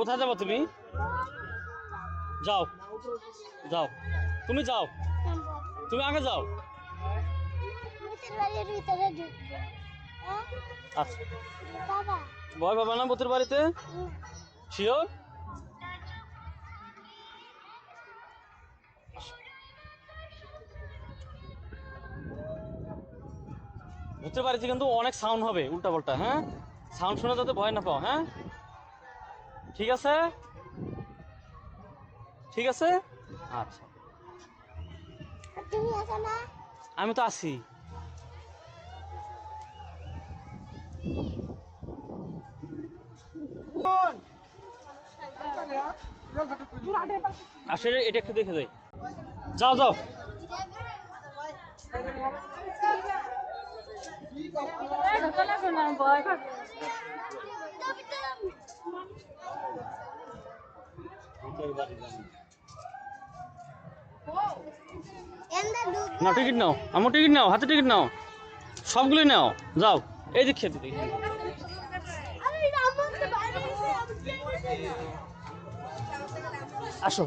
কোথায় যাব তুমি? যাও। যাও। তুমি যাও। তুমি আগে যাও? আচ্ছা। বাবা ভয় পাবা না ভূতের বাড়িতে? শিওর ভূতের বাড়িতে কিন্তু অনেক সাউন্ড হবে, উল্টা পাল্টা হ্যাঁ? সাউন্ড শুনে যাতে ভয় না পাও হ্যাঁ? ঠিক আছে? ঠিক আছে? আচ্ছা। আমি তো আছি। আসলে এটা একটু দেখে যাই যাও যাও। নাও টিকিট নাও। আমার টিকিট নাও, হাতে টিকিট নাও। সবগুলোই নাও। যাও। এই যে খেতে বাড়ি আসো।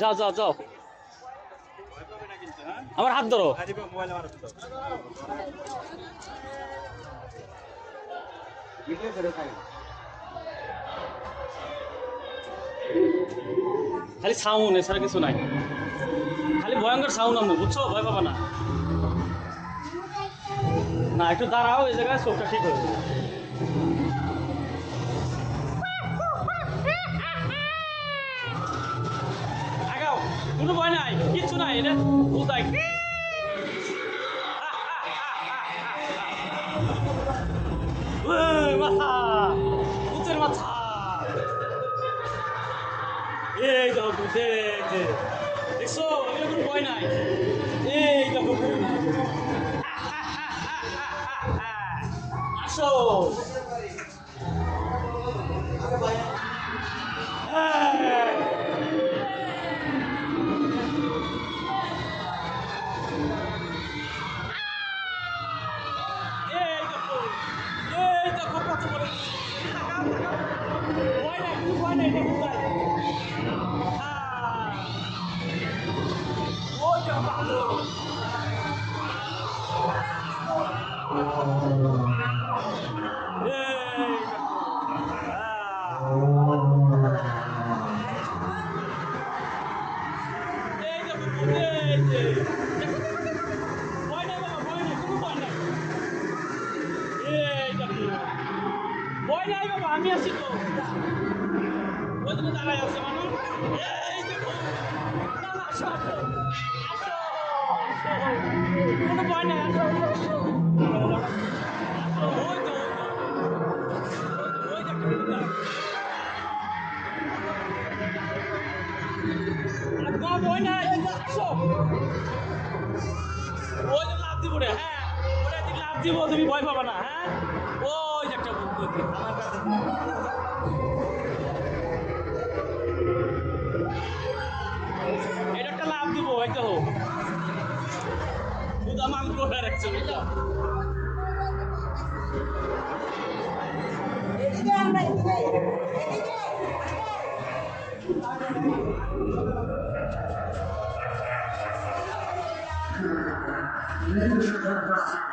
যাও যাও যাও। আমার হাত ধরো। খালি সাউন্ড এছাড়া কিছু নাই। খালি ভয়ঙ্কর সাউন্ড আমু বুঝছ? ভয় পাবা না। না, একটু দাঁড়াও, এই জায়গায় চোখটা ঠিক হয়ে যাবে। কোনো ভয় নাই, কিচ্ছু নাই, এটা বুঝাই মাথা। এই দেখো ভূত এই যে দেখছ এগুলো কোনো ভয় নাই এই দেখো ভূত। আসো এই দেখো এই দেখো আমি আছি তো। ওই দিকে দাঁড়ায় আছে মানুষ। এই দেখো। না, না, আসো, আসো। আসো, আসো। কোনো ভয় নাই, আসো, আসো, হয় না ওই যে লাভ দিব রে হ্যাঁ। ওটা দিকে লাভ দিব, তুমি ভয় পাবে না হ্যাঁ। ওই যে একটা বুক আমার কাছে। এটা একটা লাভ দিব, এই দেখো। দুধা মাংস ওটা রাখছে, বুঝলো? আমরা এদিকে এদিকে What?